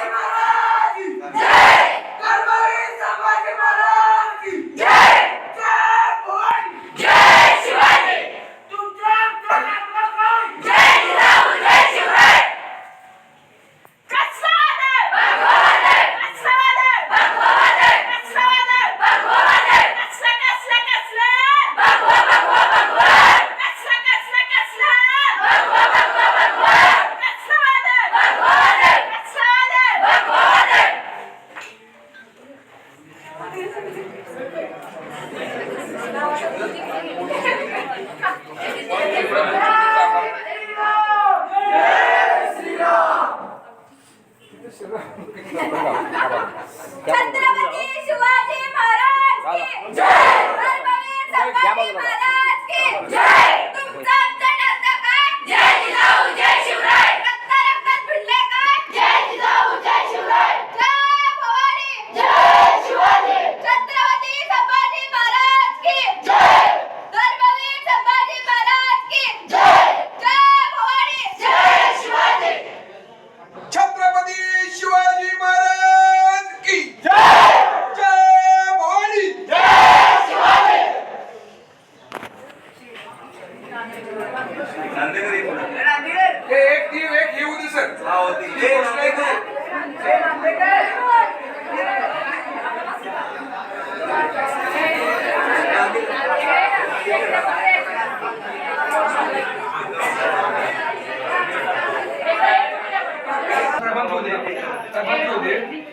Bye. Sai pra poder.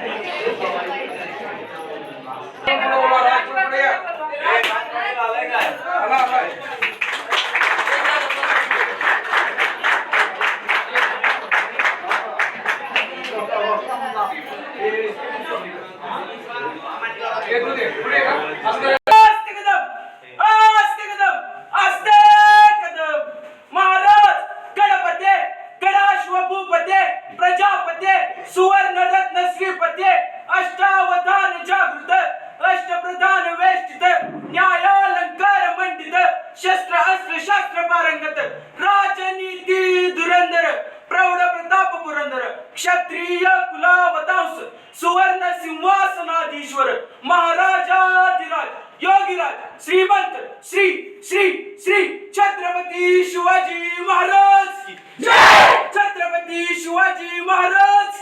Thank you. Pedro Bhagirath श्रीमंत श्री श्री श्री छत्रपती शिवाजी महाराज छत्रपती शिवाजी महाराज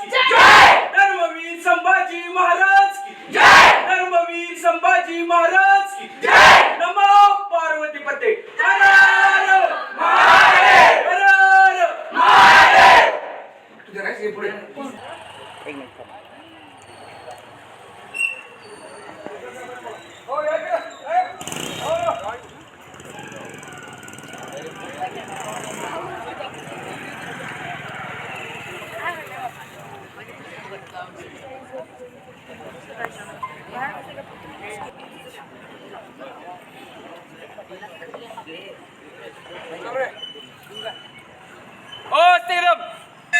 ओस्ते रम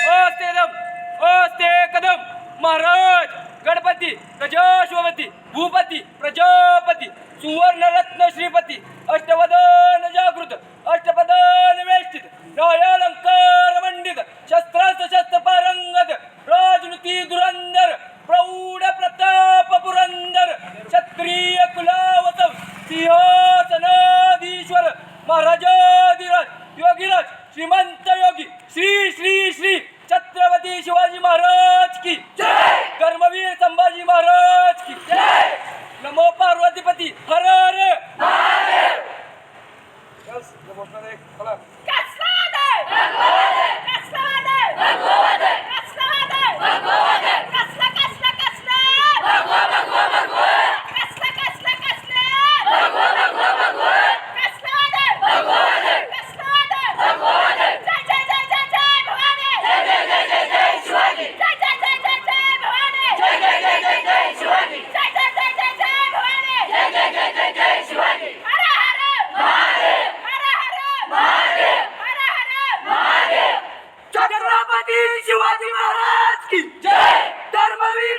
ओस्ते रम ओस्ते कदम महाराज गणपती प्रजाशोपती भूपती प्रजापती सुवर्ण रत्न श्रीपती अष्टवद श्रीमंत योगी श्री श्री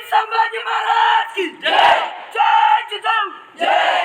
संभाजी महाराज की जय. जय जिजाऊ. जय.